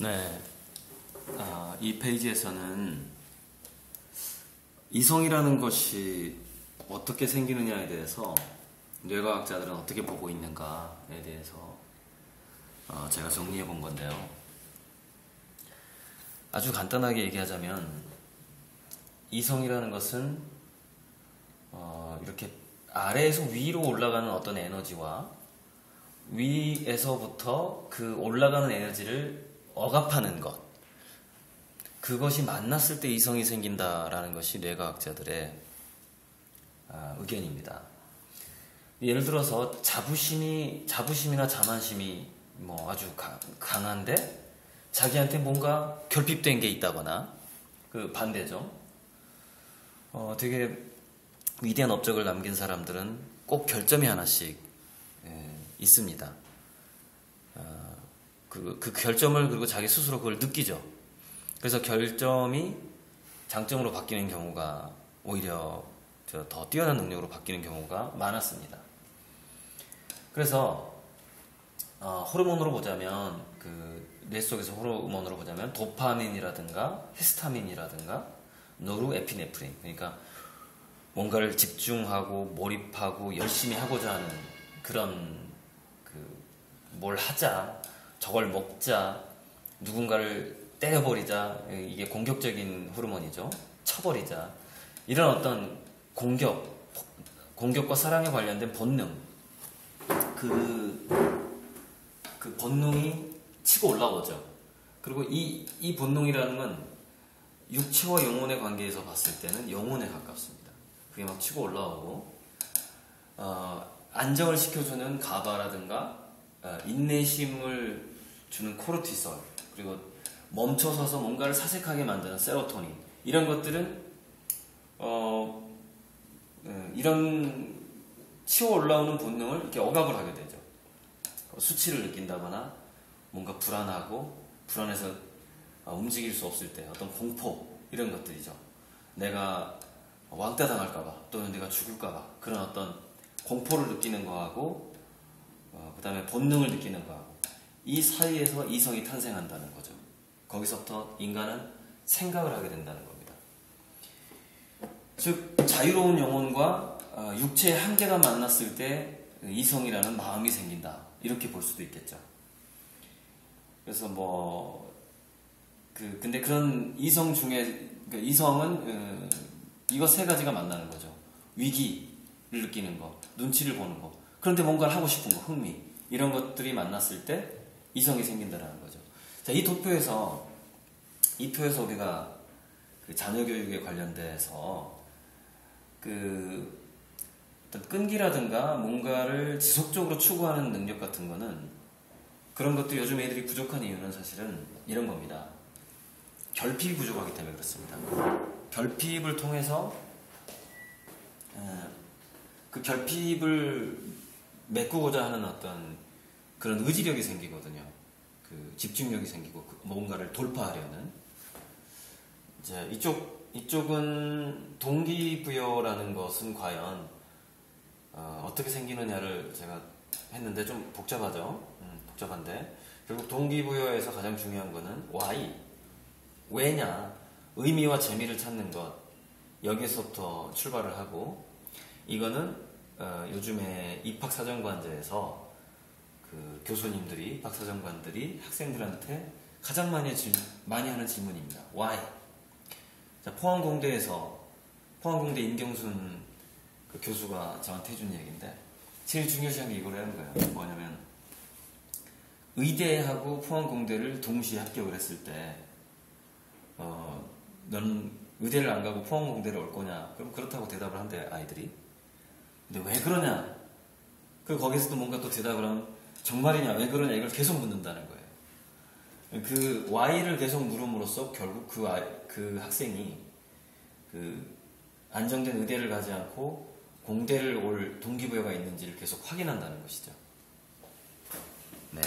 네. 아, 이 페이지에서는 이성이라는 것이 어떻게 생기느냐에 대해서 뇌과학자들은 어떻게 보고 있는가에 대해서 어, 제가 정리해 본 건데요. 아주 간단하게 얘기하자면 이성이라는 것은 어, 이렇게 아래에서 위로 올라가는 어떤 에너지와 위에서부터 그 올라가는 에너지를 억압하는 것. 그것이 만났을 때 이성이 생긴다라는 것이 뇌과학자들의 아, 의견입니다. 예를 들어서 자부심이 자부심이나 자만심이 뭐 아주 가, 강한데 자기한테 뭔가 결핍된 게 있다거나 그 반대죠. 어, 되게 위대한 업적을 남긴 사람들은 꼭 결점이 하나씩 예, 있습니다. 어, 그, 그 결점을 그리고 자기 스스로 그걸 느끼죠. 그래서 결점이 장점으로 바뀌는 경우가 오히려 더 뛰어난 능력으로 바뀌는 경우가 많았습니다. 그래서 어, 호르몬으로 보자면 그 뇌 속에서 호르몬으로 보자면 도파민이라든가 히스타민이라든가 노르에피네프린 그러니까 뭔가를 집중하고 몰입하고 열심히 하고자 하는 그런 그 뭘 하자 저걸 먹자 누군가를 때려버리자 이게 공격적인 호르몬이죠. 쳐버리자. 이런 어떤 공격 공격과 사랑에 관련된 본능. 그, 그 본능이 치고 올라오죠. 그리고 이, 이 본능이라는 건 육체와 영혼의 관계에서 봤을 때는 영혼에 가깝습니다. 그게 막 치고 올라오고 어, 안정을 시켜주는 가바라든가 어, 인내심을 주는 코르티솔 그리고 멈춰서서 뭔가를 사색하게 만드는 세로토닌 이런 것들은 어, 음, 이런 치어 올라오는 본능을 이렇게 억압을 하게 되죠. 수치를 느낀다거나 뭔가 불안하고 불안해서 어, 움직일 수 없을 때 어떤 공포 이런 것들이죠. 내가 왕따 당할까봐 또는 내가 죽을까봐 그런 어떤 공포를 느끼는 거하고 어, 그 다음에 본능을 느끼는 거하고 이 사이에서 이성이 탄생한다는 거죠. 거기서부터 인간은 생각을 하게 된다는 겁니다. 즉 자유로운 영혼과 어, 육체의 한계가 만났을 때 이성이라는 마음이 생긴다 이렇게 볼 수도 있겠죠. 그래서 뭐 그, 근데 그런 이성 중에, 그 이성은, 어, 이거 세 가지가 만나는 거죠. 위기를 느끼는 거, 눈치를 보는 거, 그런데 뭔가를 하고 싶은 거, 흥미, 이런 것들이 만났을 때 이성이 생긴다라는 거죠. 자, 이 도표에서, 이 표에서 우리가 그 자녀 교육에 관련돼서 그 어떤 끈기라든가 뭔가를 지속적으로 추구하는 능력 같은 거는 그런 것도 요즘 애들이 부족한 이유는 사실은 이런 겁니다. 결핍이 부족하기 때문에 그렇습니다. 결핍을 통해서 그 결핍을 메꾸고자 하는 어떤 그런 의지력이 생기거든요. 그 집중력이 생기고 그 뭔가를 돌파하려는. 이제 이쪽 이쪽은 동기부여라는 것은 과연 어, 떻게 생기느냐를 제가 했는데 좀 복잡하죠. 음, 복잡한데. 결국 동기부여에서 가장 중요한 거는 why. 왜냐? 의미와 재미를 찾는 것. 여기서부터 출발을 하고. 이거는 어, 요즘에 입학사정관제에서 그 교수님들이 박사정관들이 학생들한테 가장 많이, 질, 많이 하는 질문입니다. Why? 자, 포항공대에서 포항공대 임경순 그 교수가 저한테 해준 얘기인데 제일 중요시한 게 이거라는 거예요. 뭐냐면 의대하고 포항공대를 동시에 합격을 했을 때 어, 너는 의대를 안 가고 포항공대를 올 거냐? 그럼 그렇다고 대답을 한대 아이들이. 근데 왜 그러냐? 그 거기서도 뭔가 또 대답을 하면 정말이냐? 왜 그러냐? 이걸 계속 묻는다는 거예요. 그 Y를 계속 물음으로써 결국 그, 아이, 그 학생이 그 안정된 의대를 가지 않고 공대를 올 동기부여가 있는지를 계속 확인한다는 것이죠. 네.